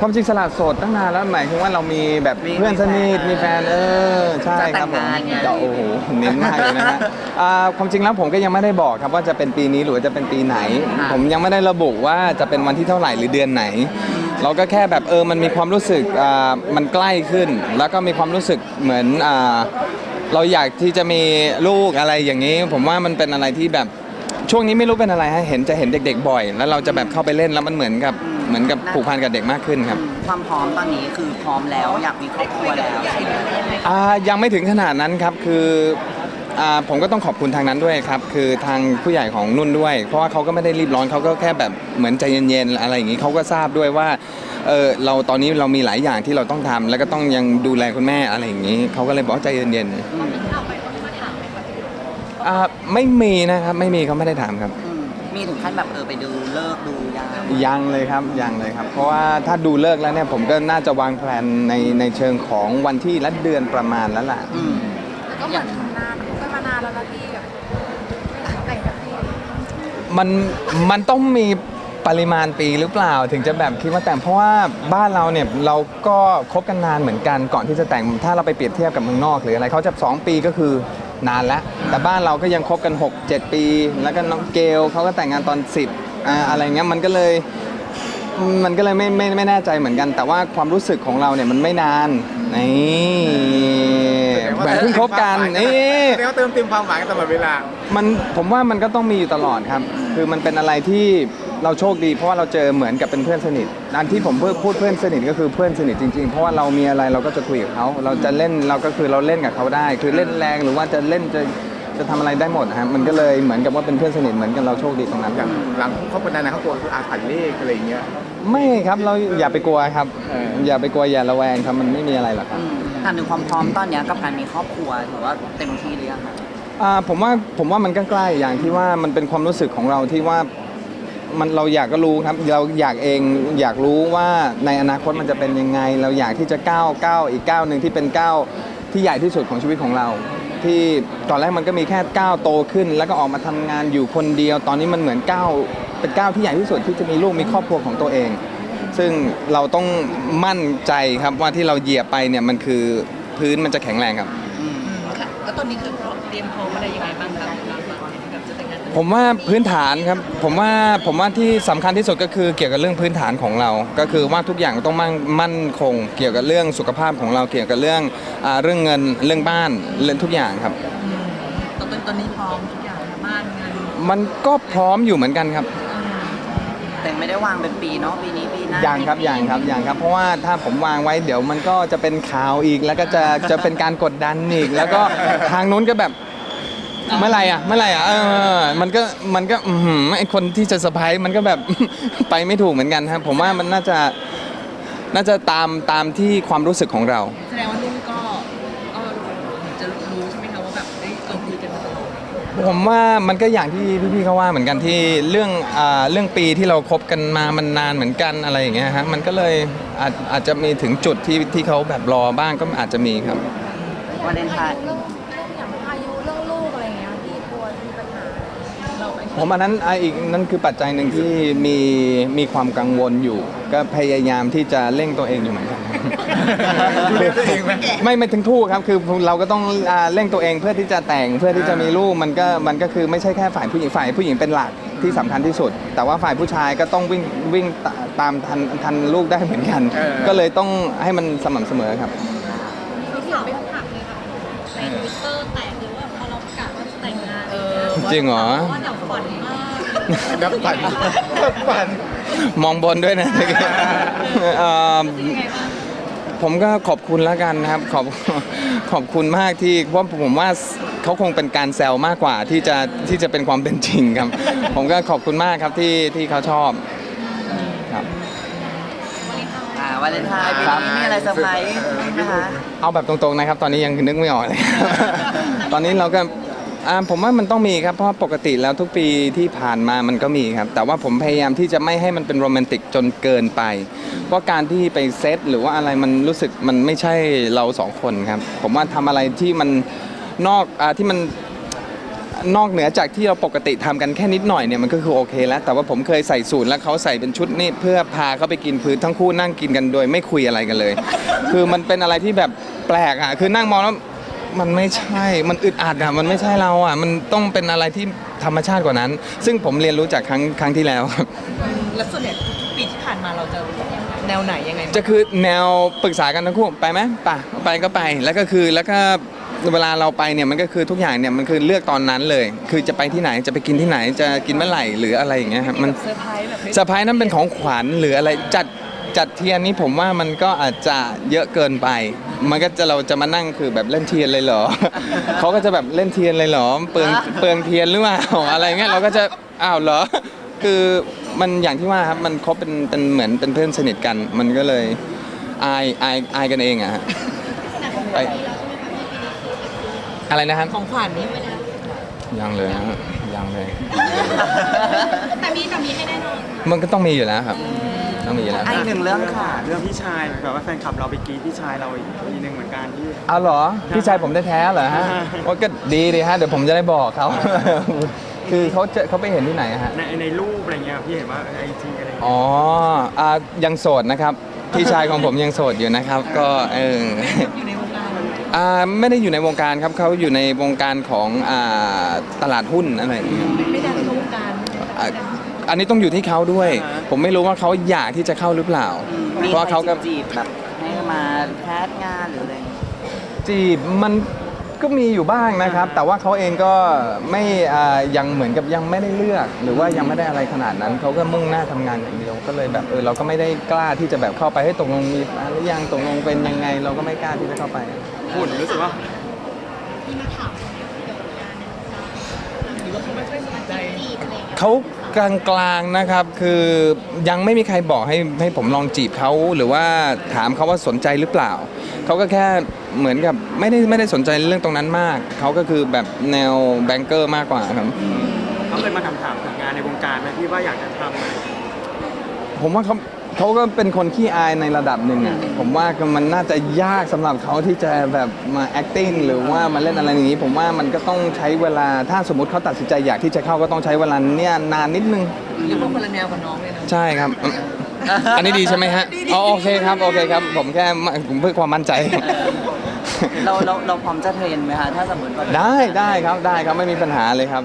ความจริงสละโสดตั้งนานแล้วหมายถึงว่าเรามีแบบมีเพื่อนสนิทมีมีแฟแฟนนเออใช่ครับผมจะแต่งงานไงจะโอ้โหเน้นมากเลยนะฮะอ่าความจริงแล้วผมก็ยังไม่ได้บอกครับว่าจะเป็นปีนี้หรือว่าจะเป็นปีไหน ผมยังไม่ได้ระบุว่าจะเป็นวันที่เท่าไหร่หรือเดือนไหน เราก็แค่แบบเออมันมีความรู้สึกอ่ามันใกล้ขึ้น แล้วก็มีความรู้สึกเหมือนอ่าเราอยากที่จะมีลูกอะไรอย่างนี้ ผมว่ามันเป็นอะไรที่แบบ ช่วงนี้ไม่รู้เป็นอะไรฮะเห็นจะเห็นเด็ก ๆ บ่อย แล้วเราจะแบบเข้าไปเล่นแล้วมันเหมือนกับ เหมือนกับผูกพันกับเด็กมากขึ้นครับ ความพร้อมตอนนี้คือพร้อมแล้วอยากมีครอบครัวแล้วอ่ายังไม่ถึงขนาดนั้นครับคืออ่าผมก็ต้องขอบคุณทางนั้นด้วยครับ คือทางผู้ใหญ่ของนุ่นด้วย เพราะว่าเขาก็ไม่ได้รีบร้อนเขาก็แค่แบบเหมือนใจเย็นๆอะไรอย่างนี้เขาก็ทราบด้วยว่าเออเราตอนนี้เรามีหลายอย่างที่เราต้องทำแล้วก็ต้องยังดูแลคุณแม่อะไรอย่างนี้เขาก็เลยบอกว่าใจเย็นๆอ่าไม่มีนะครับไม่มีเขาไม่ได้ถามครับอื มมีถึงขั้นแบบเออไปดูเลิกษ์ดูยามยังเลยครับยังเลยครับ เพราะว่าถ้าดูเลิกแล้วเนี่ยผมก็น่าจะวางแผนในในเชิงของวันที่และเดือนประมาณแล้วล่ะ อืมก็เหมือนนานคบกันมานานแล้วนะพี่แบบแต่งกับพี่มันมันต้องมีปริมาณปีหรือเปล่า ถึงจะแบบคิดว่าแต่งเพราะว่าบ้านเราเนี่ยเราก็คบกันนานเหมือนกันก่อนที่จะแต่งถ้าเราไปเปรียบเทียบกับเมืองนอกหรืออะไรเขาจะ2ปีก็คือ นานแล้ว แต่บ้านเราก็ยังคบกัน 6 7 ปี แล้วก็น้องเกลเขาก็แต่งงานตอน 10อ่าอะไรเงี้ยมันก็เลยมันก็เลยไม่ไม่ไม่แน่ใจเหมือนกัน แต่ว่าความรู้สึกของเราเนี่ยมันไม่นานนี่เหมือนเพิ่งคบกันนี่แสดงว่าเติมเต็มความหวังตลอดเวลา มันผมว่ามันก็ต้องมีอยู่ตลอดครับ คือมันเป็นอะไรที่ เราโชคดีเพราะว่าเราเจอเหมือนกับเป็นเพื่อนสนิทอันที่ผมพูดพูดเพื่อนสนิทก็คือเพื่อนสนิทจริงๆ เพราะว่าเรามีอะไรเราก็จะคุยกับเขา เราจะเล่นเราก็คือเราเล่นกับเขาได้ คือเล่นแรงหรือว่าจะเล่นจะจะทำอะไรได้หมดนะครับมันก็เลยเหมือนกับว่าเป็นเพื่อนสนิทเหมือนกันเราโชคดีตรงนั้นอย่างหลังเขาคนนั้นนะเขากลัวคืออาถรรพ์เลขอะไรอย่างเงี้ย ไม่ครับเราอย่าไปกลัวครับ เอออย่าไปกลัวอย่าระแวงครับมันไม่มีอะไรหรอกครับอืมถามถึงความพร้อมตอนเนี้ยกับการมีครอบครัวถือว่าเต็มที่หรือยังคะ อ่าผมว่าผมว่ามันก็ใกล้อย่างที่ว่ามันเป็นความรู้สึกของเราที่ว่า มันเราอยากก็รู้ครับเราอยากเองอยากรู้ว่าในอนาคตมันจะเป็นยังไง เราอยากที่จะก้าวก้าวอีกก้าวหนึ่งที่เป็นก้าวที่ใหญ่ที่สุดของชีวิตของเรา ที่ตอนแรกมันก็มีแค่ก้าวโตขึ้น แล้วก็ออกมาทำงานอยู่คนเดียว ตอนนี้มันเหมือนก้าวเป็นก้าวที่ใหญ่ที่สุดที่จะมีลูกมีครอบครัวของตัวเอง ซึ่งเราต้องมั่นใจครับว่าที่เราเหยียบไปเนี่ยมันคือพื้นมันจะแข็งแรงครับอืมค่ะแล้วตอนนี้คือเตรียมพร้อมอะไรยังไงบ้างครับ จะแต่งงานผมว่าพื้นฐานครับผมว่าผมว่าที่สำคัญที่สุดก็คือเกี่ยวกับเรื่องพื้นฐานของเรา ก็คือว่าทุกอย่างต้องมั่นมั่นคง เกี่ยวกับเรื่องสุขภาพของเราเกี่ยวกับเรื่องอ่าเรื่องเงินเรื่องบ้านเรื่องทุกอย่างครับตอนตอนนี้พร้อมทุกอย่างนะบ้านเงินมันก็พร้อมอยู่เหมือนกันครับแต่ไม่ได้วางเป็นปีเนาะปีนี้ปีหน้าอย่างครับอย่างครับอย่างครับเพราะว่าถ้าผมวางไว้เดี๋ยวมันก็จะเป็นข่าวอีกแล้วก็จะจะเป็นการกดดันอีก แล้วก็ทางนู้นก็แบบ เมื่อไหร่อะเมื่อไหร่อะเออมันก็มันก็อื้อหือไอคนที่จะสะพายมันก็แบบ ไปไม่ถูกเหมือนกันครับผมว่ามันน่าจะน่าจะตามตามที่ความรู้สึกของเรา แสดงว่านุ่นก็ก็จะรู้ใช่ไหมคะว่าแบบเอ้ยเราคุยกันมาตลอดผมว่ามันก็อย่างที่พี่ๆเขาว่าเหมือนกันที่เรื่องอ่าเรื่องปีที่เราคบกันมามันนานเหมือนกันอะไรอย่างเงี้ยฮะมันก็เลยอาจอาจจะมีถึงจุดที่ที่เขาแบบรอบ้างก็อาจจะมีครับ วาเลนไทน์ เรื่องเรื่องอย่างอายุเรื่องลูกอะไร เงี้ยพี่กลัวมีปัญหาเราไหมผมอันนั้นอะอีกนั่นคือปัจจัยหนึ่งที่มีมีความกังวลอยู่ ก็พยายามที่จะเร่งตัวเองอยู่เหมือนกัน ดูแลตัวเองไหม ไม่ไม่ถึงทู่ครับคือเราก็ต้องอ่าเร่งตัวเองเพื่อที่จะแต่งเพื่อที่จะมีลูกมันก็มันก็คือไม่ใช่แค่ฝ่ายผู้หญิงฝ่ายผู้หญิงเป็นหลักที่สำคัญที่สุด แต่ว่าฝ่ายผู้ชายก็ต้องวิ่งวิ่งตาตามทันทันลูกได้เหมือนกัน เออ ก็เลยต้องให้มันสม่ำเสมอครับมีข่าวไม่ผักเลยค่ะในทวิตเตอร์แต จริงเหรอ ว่าดับฝันมากดับฝันดับฝันมองบนด้วยนะเอ่อยังไงบ้างผมก็ขอบคุณแล้วกันนะครับ ขอบขอบคุณมากที่เพราะผมว่าเขาคงเป็นการแซวมากกว่าที่จะที่จะเป็นความเป็นจริงครับ ผมก็ขอบคุณมากครับที่ที่เขาชอบครับ อ่าวาเลนไทน์ปีครับ นี้มีอะไรเซอร์ไพรส์ไหมคะเอาแบบตรงๆนะครับ ตอนนี้ยังนึกไม่ออกเลย ตอนนี้เราก็ อ่าผมว่ามันต้องมีครับเพราะปกติแล้วทุกปีที่ผ่านมามันก็มีครับ แต่ว่าผมพยายามที่จะไม่ให้มันเป็นโรแมนติกจนเกินไป เพราะการที่ไปเซตหรือว่าอะไรมันรู้สึกมันไม่ใช่เราสองคนครับ ผมว่าทำอะไรที่มันนอกอาที่มันนอกเหนือจากที่เราปกติทำกันแค่นิดหน่อยเนี่ยมันก็คือโอเคแล้ว แต่ว่าผมเคยใส่สูตรแล้วเขาใส่เป็นชุดนี่เพื่อพาเขาไปกินคือทั้งคู่นั่งกินกันโดย ไม่คุยอะไรกันเลย คือมันเป็นอะไรที่แบบแปลกอะคือนั่งมองแล้ว มันไม่ใช่ มันอึดอัดอะ มันไม่ใช่เราอะ มันต้องเป็นอะไรที่ธรรมชาติกว่านั้น ซึ่งผมเรียนรู้จากครั้งครั้งที่แล้วครับ แล้วส่วนใหญ่ทุกปีที่ผ่านมาเราจะแนวไหนยังไงบ้างจะคือแนวปรึกษากันทั้งคู่ไปไหมป่ะไปก็ไป แล้วก็คือแล้วก็เวลาเราไปเนี่ยมันก็คือทุกอย่างเนี่ยมันคือเลือกตอนนั้นเลย คือจะไปที่ไหนจะไปกินที่ไหนจะกินเมื่อไหร่หรืออะไรอย่างเงี้ยครับมันเซอร์ไพรส์แบบไม่เซอร์ไพรส์นั้นเป็นของขวัญหรืออะไรจัดจัดเทียนนี่ผมว่ามันก็อาจจะเยอะเกินไป มันก็จะเราจะมานั่งคือแบบเล่นเทียนเลยเหรอ เขาก็จะแบบเล่นเทียนเลยเหรอเปลืองเปลืองเทียนหรือเปล่าอะไรเงี้ยเราก็จะอ้าวเหรอ คือมันอย่างที่ว่าครับมันคบเป็นเป็นเหมือนเป็นเพื่อนสนิทกัน มันก็เลยอายอายอายกันเองอะฮะแต่ของไปปีแล้วใช่ไหมคะพี่ปีนี้คืออะไรนะครับของขวัญนี่ไปแล้วยังเลยฮะยังเลย แต่มีแต่มีให้แน่นอน มันก็ต้องมีอยู่แล้วครับ ต้องมีอยู่แล้วอะอีกหนึ่งเรื่องค่ะ เรื่องพี่ชายแบบว่าแฟนคลับเราไปกรีดพี่ชายเราอีกทีหนึ่งเหมือนกันที่ เอาเหรอ พี่ชายผมได้แท้ๆเหรอฮะอ่าว่าก็ดีดีฮะ เดี๋ยวผมจะได้บอกเขา คือเขาจะเขาไปเห็นที่ไหนอะฮะ ในในรูปอะไรเงี้ยพี่เห็นว่าไอจีอะไรเงี้ยอ๋ออ่ายังโสดนะครับ พี่ชายของผมยังโสดอยู่นะครับ ก็เออ อยู่ในวงการอ่าไม่ได้อยู่ในวงการครับเขาอยู่ในวงการของอ่าตลาดหุ้นอะไรอย่างเงี้ย ไม่ดังในวงการ อะอั นนี้ต้องอยู่ที่เขาด้วยผมไม่รู้ว่าเขาอยากที่จะเข้าหรือเปล่ามีเพราะใครเขาก็จีบๆแบบให้มาแคสงานหรืออะไรอย่างเงี้ย จีบมันก็มีอยู่บ้างนะครับแต่ว่าเขาเองก็ไม่อ่ายังเหมือนกับยังไม่ได้เลือก หรือว่ายังไม่ได้อะไรขนาดนั้นเขาก็มุ่งหน้าทำงานอย่างเดียวก็เลยแบบเออเราก็ไม่ได้กล้าที่จะแบบเข้าไปให้ตกลงมีแฟนหรือยังตกลงเป็นยังไง เราก็ไม่กล้าที่จะเข้าไป หุ่นรู้สึกว่า มีมาถาม ใจจีบอะไรอย่างเงี้ยเขากลางๆนะครับคือยังไม่มีใครบอกให้ให้ผมลองจีบเขาหรือว่าถามเขาว่าสนใจหรือเปล่าเขาก็แค่เหมือนกับไม่ได้ไม่ได้สนใจเรื่องตรงนั้นมากเขาก็คือแบบแนวแบงเกอร์มากกว่าครับเขาเคยมาถามถามถึงงานในวงการไหมพี่ว่าอยากจะทำอะไรผมว่าเขา เขาก็เป็นคนขี้อายในระดับหนึ่งอะผมว่ามันน่าจะยากสำหรับเขาที่จะแบบมา acting หรือว่ามาเล่นอะไรอย่างนี้ ผมว่ามันก็ต้องใช้เวลาถ้าสมมติเขาตัดสินใจอยากที่จะเข้าก็ต้องใช้เวลาเนี่ยนานนิดนึงเรียกว่าคนละแนวกับน้องเลยนะใช่ครับ อันนี้ดีใช่ไหมฮะอ๋อโอเคครับโอเคครับ ผมแค่ผมเพื่อความมั่นใจเราเราเราพร้อมจะเทรนไหมคะถ้าสมมติว่าได้ได้ครับได้ครับไม่มีปัญหาเลยครับ